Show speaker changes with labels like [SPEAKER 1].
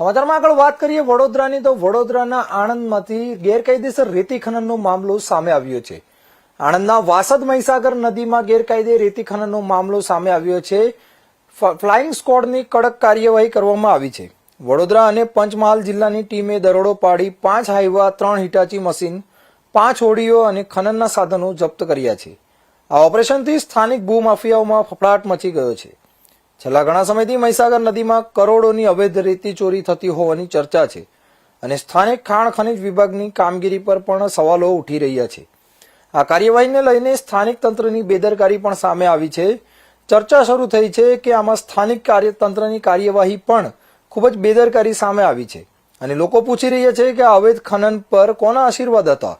[SPEAKER 1] સમાચારમાં આગળ વાત કરીએ, વડોદરાની. તો વડોદરાના આણંદમાંથી ગેરકાયદેસર રેતી ખનનનો મામલો સામે આવ્યો છે. આણંદના વાસદ મહીસાગર નદીમાં ગેરકાયદે રેતી ખનનનો મામલો સામે આવ્યો છે. ફ્લાઇંગ સ્કોડની કડક કાર્યવાહી કરવામાં આવી છે. વડોદરા અને પંચમહાલ જિલ્લાની ટીમે દરોડો પાડી પાંચ હાઈવા, ત્રણ હિટાચી મશીન, પાંચ હોડીઓ અને ખનનના સાધનો જપ્ત કર્યા છે. આ ઓપરેશનથી સ્થાનિક ભૂમાફિયાઓમાં ફફડાટ મચી ગયો છે. છેલ્લા ઘણા સમયથી મહીસાગર નદીમાં કરોડોની અવૈધ રેતી ચોરી થતી હોવાની ચર્ચા છે અને સ્થાનિક ખાણ ખનિજ વિભાગની કામગીરી પર પણ સવાલો ઉઠી રહ્યા છે. આ કાર્યવાહીને લઈને સ્થાનિક તંત્રની બેદરકારી પણ સામે આવી છે. ચર્ચા શરૂ થઈ છે કે આમાં સ્થાનિક કાર્યતંત્રની કાર્યવાહી પણ ખૂબ જ બેદરકારી સામે આવી છે. અને લોકો પૂછી રહ્યા છે કે આ અવૈધ ખનન પર કોના આશીર્વાદ હતા?